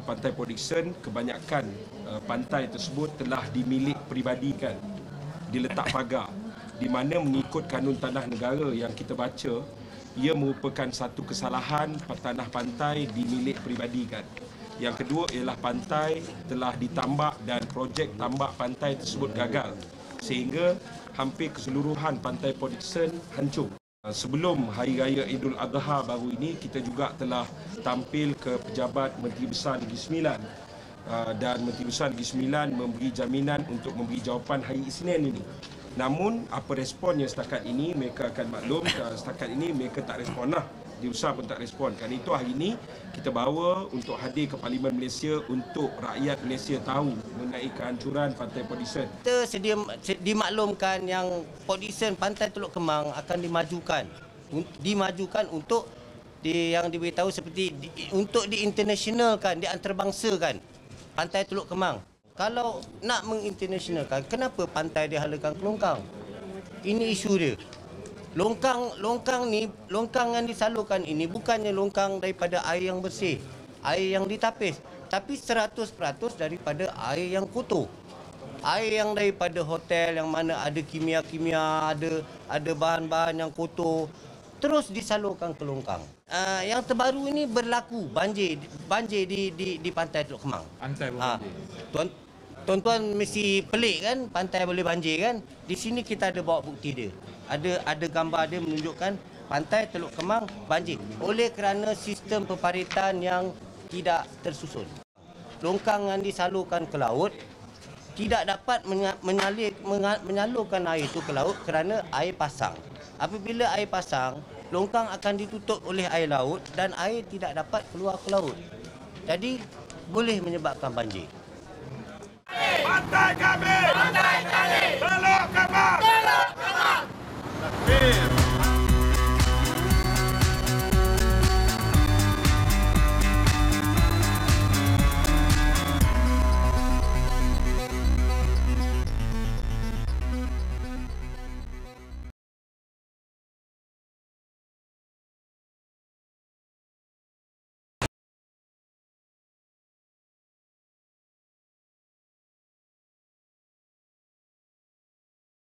uh, Pantai Port Dickson kebanyakan uh, pantai tersebut telah dimilik peribadikan diletak pagar di mana mengikut kanun tanah negara yang kita baca ia merupakan satu kesalahan tanah pantai dimilik peribadikan. Yang kedua ialah pantai telah ditambak dan projek tambak pantai tersebut gagal sehingga hampir keseluruhan pantai Port Dickson hancur. Uh, Sebelum Hari Raya Idul Adha baru ini, kita juga telah tampil ke pejabat Menteri Besar Negeri Sembilan Uh, dan Menteri Besar Negeri Sembilan memberi jaminan untuk memberi jawapan hari Isnin ini. Namun apa responnya setakat ini mereka akan maklum uh, setakat ini mereka tak respon lah. Diusah pun tak respon. Kerana itu hari ini kita bawa untuk hadir ke Parlimen Malaysia untuk rakyat Malaysia tahu mengenai kehancuran Pantai Port Dickson. Kita sedia se- dimaklumkan yang Port Dickson Pantai Teluk Kemang akan dimajukan dimajukan untuk di, yang diberitahu seperti di, untuk diinternationalkan, diantarabangsakan Pantai Teluk Kemang. Kalau nak menginternationalkan, kenapa pantai dihalakan ke longkang? Ini isu dia. Longkang longkang ni, longkang yang disalurkan ini bukannya longkang daripada air yang bersih, air yang ditapis, tapi 100% daripada air yang kotor air yang daripada hotel yang mana ada kimia-kimia, ada ada bahan-bahan yang kotor terus disalurkan ke longkang. Uh, yang terbaru ini berlaku banjir banjir di di di pantai Teluk Kemang. Pantai banjir. tuan tuan-tuan mesti pelik kan pantai boleh banjir kan? Di sini kita ada bawa bukti dia. Ada ada gambar dia menunjukkan pantai Teluk Kemang banjir oleh kerana sistem peparitan yang tidak tersusun. Longkang yang disalurkan ke laut tidak dapat menya- menyalir, menyalurkan air itu ke laut kerana air pasang. Apabila air pasang, longkang akan ditutup oleh air laut dan air tidak dapat keluar ke laut. Jadi boleh menyebabkan banjir. Pantai kami! Pantai kami!